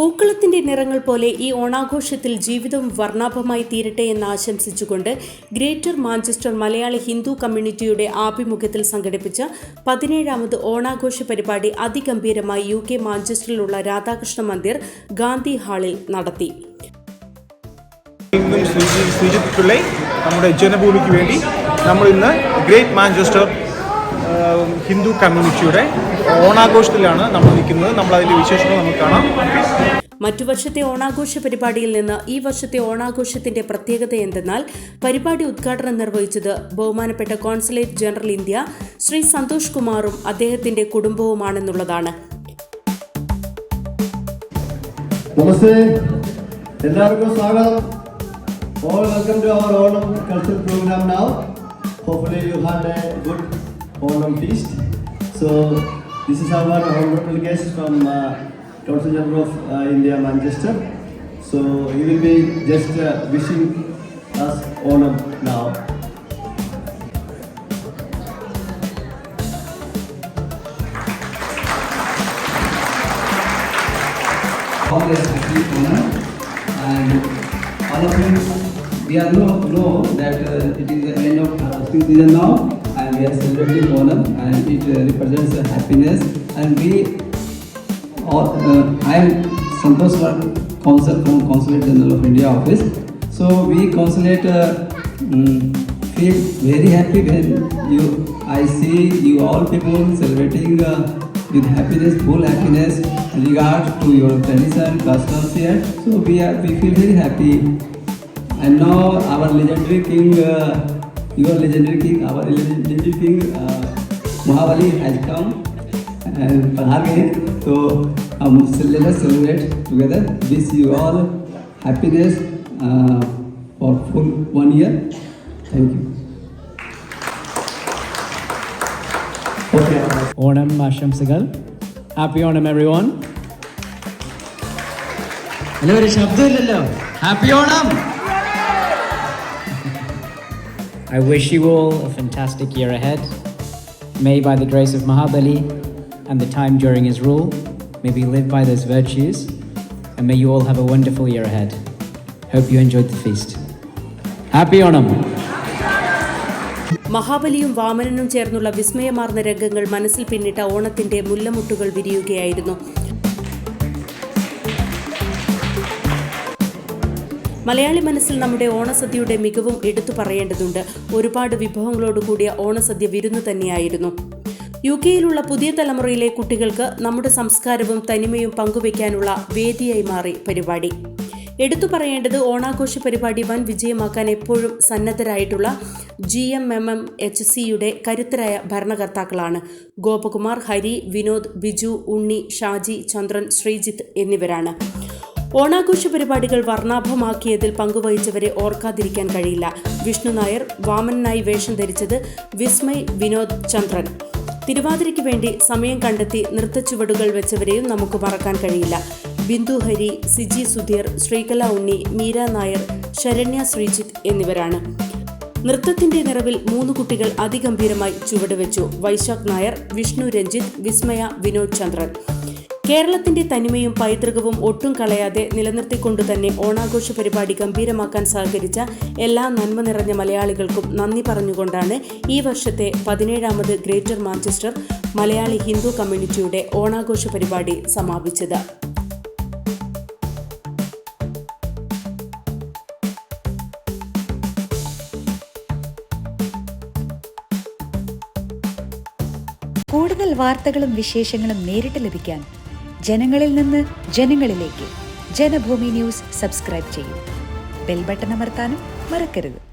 പൂക്കളത്തിന്റെ നിറങ്ങൾ പോലെ ഈ ഓണാഘോഷത്തിൽ ജീവിതം വർണാഭമായി തീരട്ടെ എന്ന് ആശംസിച്ചുകൊണ്ട് ഗ്രേറ്റർ മാഞ്ചസ്റ്റർ മലയാളി ഹിന്ദു കമ്മ്യൂണിറ്റിയുടെ ആഭിമുഖ്യത്തിൽ സംഘടിപ്പിച്ച പതിനേഴാമത് ഓണാഘോഷ പരിപാടി അതിഗംഭീരമായി യു കെ മാഞ്ചസ്റ്ററിലുള്ള രാധാകൃഷ്ണ മന്ദിർ ഗാന്ധി ഹാളിൽ നടത്തി. നമ്മുടെ ജനഭൂമിക്ക് വേണ്ടി നമ്മൾ ഇന്ന് ഗ്രേറ്റ് മാഞ്ചസ്റ്റർ ഹിന്ദു കമ്മ്യൂണിറ്റിയുടെ ഓണാഘോഷത്തിലാണ് നമ്മൾ നിൽക്കുന്നത്. നമ്മൾ അതിന്റെ വിശേഷങ്ങൾ നമുക്ക് കാണാം. മറ്റു വർഷത്തെ ഓണാഘോഷ പരിപാടിയിൽ നിന്ന് ഈ വർഷത്തെ ഓണാഘോഷത്തിന്റെ പ്രത്യേകത എന്തെന്നാൽ പരിപാടി ഉദ്ഘാടനം നിർവഹിച്ചത് ബഹുമാനപ്പെട്ട consulate general India Shri Santhosh കുമാറും അദ്ദേഹത്തിന്റെ കുടുംബവുമാണെന്നുള്ളതാണ്. നമസ്തേ. എല്ലാവർക്കും സ്വാഗതം. All welcome to our Onam culture programme now hopefully you had a good Onam feast. So this is our honorable guest from uh, Council General of uh, India, Manchester. So he will be just uh, wishing us Onam now. Congress happy honor and all of you, we are know, know that uh, it is the end of uh, season now and we are celebrating Onam and it uh, represents happiness and we all, uh, I am Santosh Consul from Consulate General of India office so we consulate uh, mm, feel very happy when you I see you all people celebrating with happiness, full happiness, regard to your tradition, customs here. So we are we feel very happy. And now our legendary king, uh, your legendary king, our legendary king uh, Mahabali has come and Padhage. So um, let us celebrate together. Wish you all happiness uh, for full one year. Thank you. Onam ആശംസകൾ happy Onam everyone ഒരു ശബ്ദമില്ലല്ലോ happy Onam I wish you all a fantastic year ahead. May, by the grace of Mahabali and the time during his rule, may we live by those virtues, and may you all have a wonderful year ahead. Hope you enjoyed the feast. Happy Onam! മഹാബലിയും വാമനനും ചേർന്നുള്ള വിസ്മയമാർന്ന രംഗങ്ങൾ മനസ്സിൽ പിന്നിട്ട ഓണത്തിന്റെ മുല്ലമുട്ടുകൾ വിരിയുകയായിരുന്നു മലയാളി മനസ്സിൽ നമ്മുടെ ഓണസദ്യയുടെ മികവും എടുത്തു പറയേണ്ടതുണ്ട്. ഒരുപാട് വിഭവങ്ങളോട് കൂടിയ ഓണസദ്യ വിരുന്ന് തന്നെയായിരുന്നു. യു കെയിലുള്ള പുതിയ തലമുറയിലെ കുട്ടികൾക്ക് നമ്മുടെ സംസ്കാരവും തനിമയും പങ്കുവയ്ക്കാനുള്ള വേദിയായി മാറി പരിപാടി. എടുത്തു പറയേണ്ടത് ഓണാഘോഷ പരിപാടി വൻ വിജയമാക്കാൻ എപ്പോഴും സന്നദ്ധരായിട്ടുള്ള G M M M H സിയുടെ കരുത്തരായ ഭരണകർത്താക്കളാണ്. ഗോപകുമാർ ഹരി വിനോദ് ബിജു ഉണ്ണി ഷാജി ചന്ദ്രൻ ശ്രീജിത്ത് എന്നിവരാണ്. ഓണാഘോഷ പരിപാടികൾ വർണാഭമാക്കിയതിൽ പങ്കുവഹിച്ചവരെ ഓർക്കാതിരിക്കാൻ കഴിയില്ല. വിഷ്ണു നായർ വാമനായി വേഷം ധരിച്ചത് വിസ്മയ് വിനോദ് ചന്ദ്രൻ. തിരുവാതിരയ്ക്ക് വേണ്ടി സമയം കണ്ടെത്തി നൃത്തച്ചുവടുകൾ വെച്ചവരെയും നമുക്ക് മറക്കാൻ കഴിയില്ല. ബിന്ദു ഹരി സിജി സുധീർ ശ്രീകല ഉണ്ണി മീര നായർ ശരണ്യ ശ്രീജിത്ത് എന്നിവരാണ്. നൃത്തത്തിന്റെ നിറവിൽ മൂന്ന് കുട്ടികൾ അതിഗംഭീരമായി ചുവടുവെച്ചു. വൈശാഖ് നായർ വിഷ്ണു രഞ്ജിത്ത് വിസ്മയ വിനോദ് ചന്ദ്രൻ. കേരളത്തിന്റെ തനിമയും പൈതൃകവും ഒട്ടും കളയാതെ നിലനിർത്തിക്കൊണ്ടു തന്നെ ഓണാഘോഷ പരിപാടി ഗംഭീരമാക്കാൻ സഹകരിച്ച എല്ലാ നന്മ നിറഞ്ഞ മലയാളികൾക്കും നന്ദി പറഞ്ഞുകൊണ്ടാണ് ഈ വർഷത്തെ പതിനേഴാമത് ഗ്രേറ്റർ മാഞ്ചസ്റ്റർ മലയാളി ഹിന്ദു കമ്മ്യൂണിറ്റിയുടെ ഓണാഘോഷ പരിപാടി സമാപിച്ചത്. കൂടുതൽ വാർത്തകളും വിശേഷങ്ങളും നേരിട്ട് ലഭിക്കാൻ ജനങ്ങളിൽ നിന്ന് ജനങ്ങളിലേക്ക്. ജനഭൂമി ന്യൂസ് സബ്സ്ക്രൈബ് ചെയ്യൂ. ബെൽ ബട്ടൺ അമർത്താനും മറക്കരുത്.